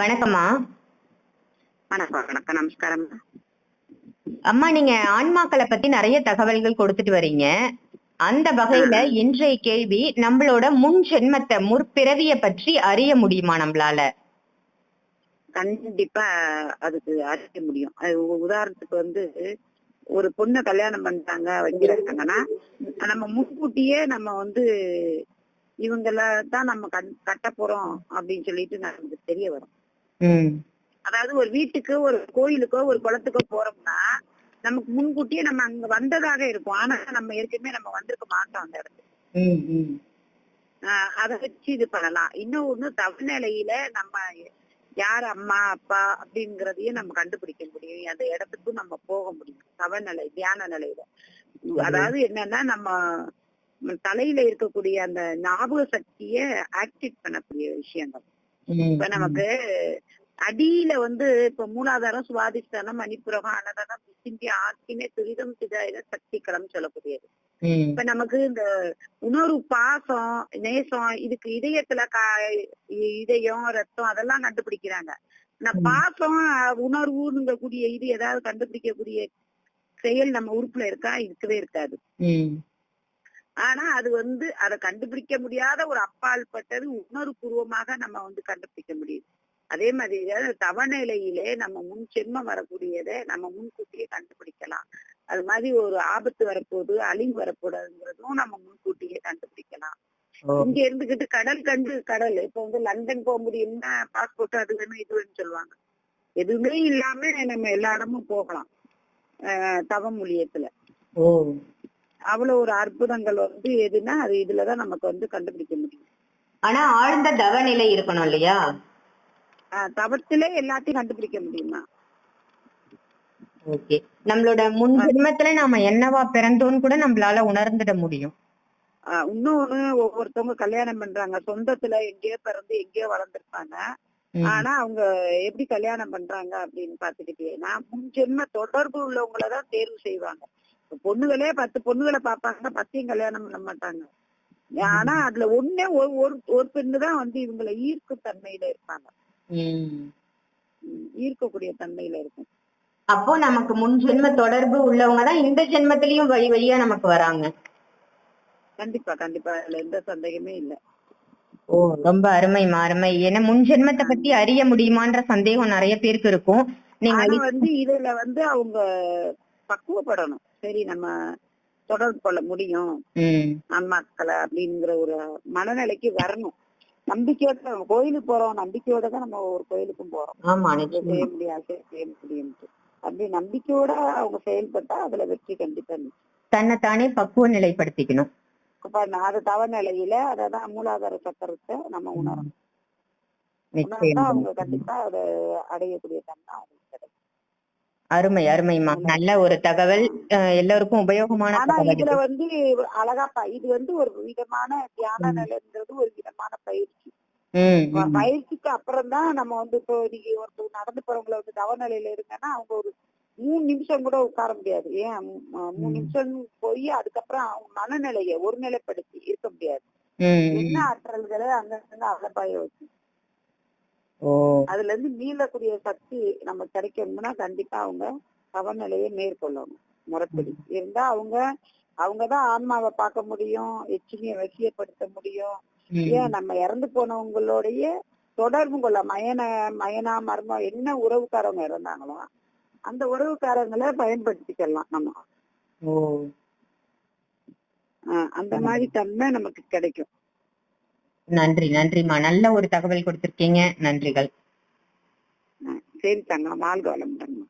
வணக்கம்மா. வணக்கம் வணக்கம். நமஸ்காரம். அம்மா நீங்க ஆன்மாக்களை பத்தி நிறைய தகவல்கள் கொடுத்துட்டு வரீங்க. அந்த வகையில இன்றைய கேள்வி நம்மளோட முன் ஜென்மத்தை முற்பிறவிய பற்றி அறிய முடியுமா நம்மளால? கண்டிப்பா அதுக்கு அறிய முடியும். அது உதாரணத்துக்கு வந்து ஒரு பொண்ணை கல்யாணம் பண்றாங்க வைக்கிறாங்கன்னா நம்ம முன்கூட்டியே நம்ம வந்து இவங்கள தான் நம்ம கட்ட போறோம் அப்படின்னு சொல்லிட்டு நமக்கு தெரிய வரும். அதாவது ஒரு வீட்டுக்கு ஒரு கோயிலுக்கோ ஒரு குளத்துக்கோ போறோம்னா நமக்கு முன்கூட்டியே நம்ம அங்க வந்ததாக இருக்கும். ஆனா நம்ம ஏற்கனவே நம்ம வந்திருக்க மாட்டோம் அந்த இடத்துக்கு. அதை வச்சு இது பண்ணலாம். இன்னும் ஒண்ணு தவநிலையில நம்ம யார் அம்மா அப்பா அப்படிங்கறதையும் நம்ம கண்டுபிடிக்க முடியும். அந்த இடத்துக்கும் நம்ம போக முடியும். தவநிலை தியான நிலையில. அதாவது என்னன்னா நம்ம தலையில இருக்கக்கூடிய அந்த ஞாபக சக்திய ஆக்டிவேட் பண்ணக்கூடிய விஷயங்கள். இப்ப நமக்கு அடியில வந்து இப்ப மூலாதாரம் சுவாதிஷ்டானம் மணிப்புரகம் அன்னதானம் சிந்தி ஆக்கினே துரிதம் சிதாயிர சக்தி களம் சொல்லக்கூடியது இப்ப நமக்கு இந்த உணர்வு பாசம் நேசம் இதுக்கு இதயத்துல கா இதயம் ரத்தம் அதெல்லாம் கண்டுபிடிக்கிறாங்க. ம். பாசம் உணர்வுங்க கூடிய இது ஏதாவது கண்டுபிடிக்கக்கூடிய செயல் நம்ம உறுப்புல இருக்கா? இருக்கவே இருக்காது. ஆனா அது வந்து அதை கண்டுபிடிக்க முடியாத ஒரு அப்பாற்பட்டது உணர்வு பூர்வமாக நம்ம வந்து கண்டுபிடிக்க முடியுது. அதே மாதிரி தவநிலையிலே நம்ம முன் சென்மம் வரக்கூடியதை நம்ம முன்கூட்டியே கண்டுபிடிக்கலாம். அது மாதிரி ஒரு ஆபத்து வரப்போகுது அழிவு வரப்போகுதுங்கிறதும் நம்ம முன்கூட்டியே கண்டுபிடிக்கலாம். இங்க இருந்துகிட்டு கடல் கண்டு கடல். இப்ப வந்து லண்டன் போக முடியும்னா பாஸ்போர்ட் அது வேணும் இது வேணும்னு சொல்லுவாங்க. எதுவுமே இல்லாம நம்ம எல்லா இடமும் போகலாம் ஆஹ் தவ மூலியத்துல. ஓ. அவ்வளவு ஒரு அற்புதங்கள் வந்து எதுன்னா அது இதுலதான் நமக்கு வந்து கண்டுபிடிக்க முடியும். ஆனா ஆழ்ந்த தவநிலை இருக்கணும் இல்லையா? தவத்திலே எல்லாத்தையும் கண்டுபிடிக்க முடியுமா? ஓகே. நம்மளோட முன் ஜென்மத்துல நாம என்னவா பிறந்தோம்னு கூட நம்மளால உணர்ந்துட முடியும். இன்னொன்னு ஒவ்வொருத்தவங்க கல்யாணம் பண்றாங்க. சொந்தத்துல எங்கேயோ பிறந்து எங்கேயோ வளர்ந்துருப்பாங்க. ஆனா அவங்க எப்படி கல்யாணம் பண்றாங்க அப்படின்னு பாத்துக்கிட்டீங்கன்னா முன் ஜென்ம தொடர்பு உள்ளவங்களதான் தேர்வு செய்வாங்க. பொண்ணுகளே பத்து பொண்ணுகளை பார்ப்பாங்க பத்தையும் கல்யாணம் பண்ண மாட்டாங்க. ஆனா அதுல ஒண்ணே ஒரு ஒரு- பெண்ணு தான் வந்து இவங்களை ஈர்க்கும் தன்மையில இருப்பாங்க. ஈர்க்கக்கூடிய தன்மையில இருக்கும். அப்போ நமக்கு முன் ஜென்ம தொடர்பு உள்ளவங்க தான் இந்த ஜென்மத்திலயும் வழி வழியா நமக்கு வராங்க. கண்டிப்பா கண்டிப்பா. அதுல எந்த சந்தேகமே இல்ல. ஓ ரொம்ப அருமைமா அருமை ஏன்னா முன் ஜென்மத்தை பத்தி அறிய முடியுமான்ற சந்தேகம் நிறைய பேருக்கு இருக்கும். நீங்க வந்து இதுல வந்து அவங்க பக்குவப்படணும். சரி நம்ம தொடர்பு கொள்ள முடியும். ஆன்மாக்களை அப்படிங்கிற ஒரு மனநிலைக்கு வரணும். நம்பிக்கையோட நம்ம கோயிலுக்கு போறோம். நம்பிக்கையோட தான் நம்ம ஒரு கோயிலுக்கும் போறோம். செய்ய முடியாது செய்ய முடியும்ட்டு அப்படி நம்பிக்கையோட அவங்க செயல்பட்டா அதுல வெற்றி கண்டிப்பா நிச்சயம். தன்னைத்தானே பக்குவ நிலைப்படுத்திக்கணும். அது தவ நிலையில அததான் மூலாதார சக்கரத்தை நம்ம உணரணும். அவங்க கண்டிப்பா அதை அடையக்கூடிய தன்மை அருமை அருமைமா நல்ல ஒரு தகவல். எல்லாருக்கும் உபயோகமான ஆனா இதுல இது. வந்து அழகா இது வந்து ஒரு விதமான தியான நிலைங்கிறது ஒரு விதமான பயிற்சி. பயிற்சிக்கு அப்புறம் தான் நம்ம வந்து இப்போ நீங்க ஒருத்தர் நடந்து போறவங்கள வந்து தவநிலையில இருங்கன்னா அவங்க ஒரு மூணு நிமிஷம் கூட உட்கார முடியாது. ஏன்? மூணு. நிமிஷம் போய் அதுக்கப்புறம் அவங்க மனநிலையை ஒருநிலைப்படுத்தி இருக்க முடியாது. என்ன. ஆற்றல்களை அங்க இருந்து அலப்பாய வச்சு அதுல இருந்து மீளக்கூடிய சக்தி நம்ம கிடைக்கணும்னா கண்டிப்பா அவங்க தவநிலையை மேற்கொள்ளணும் முறைப்படி. இருந்தா அவங்க அவங்கதான் ஆன்மாவை பார்க்க முடியும் எச்சினியை வசியப்படுத்த முடியும். ஏன் நம்ம இறந்து போனவங்களுடைய தொடர்பு கொள்ள மயன மயனா மர்மம் என்ன உறவுக்காரவங்க இருந்தாங்களோ அந்த உறவுக்காரங்களை பயன்படுத்திக்கலாம் நம்ம. அந்த மாதிரி தன்மை நமக்கு கிடைக்கும். நன்றி நன்றிமா நல்ல ஒரு தகவல் கொடுத்திருக்கீங்க. நன்றிகள். ஆஹ் சரி தங்கம் வாழ்க வளமுடன்.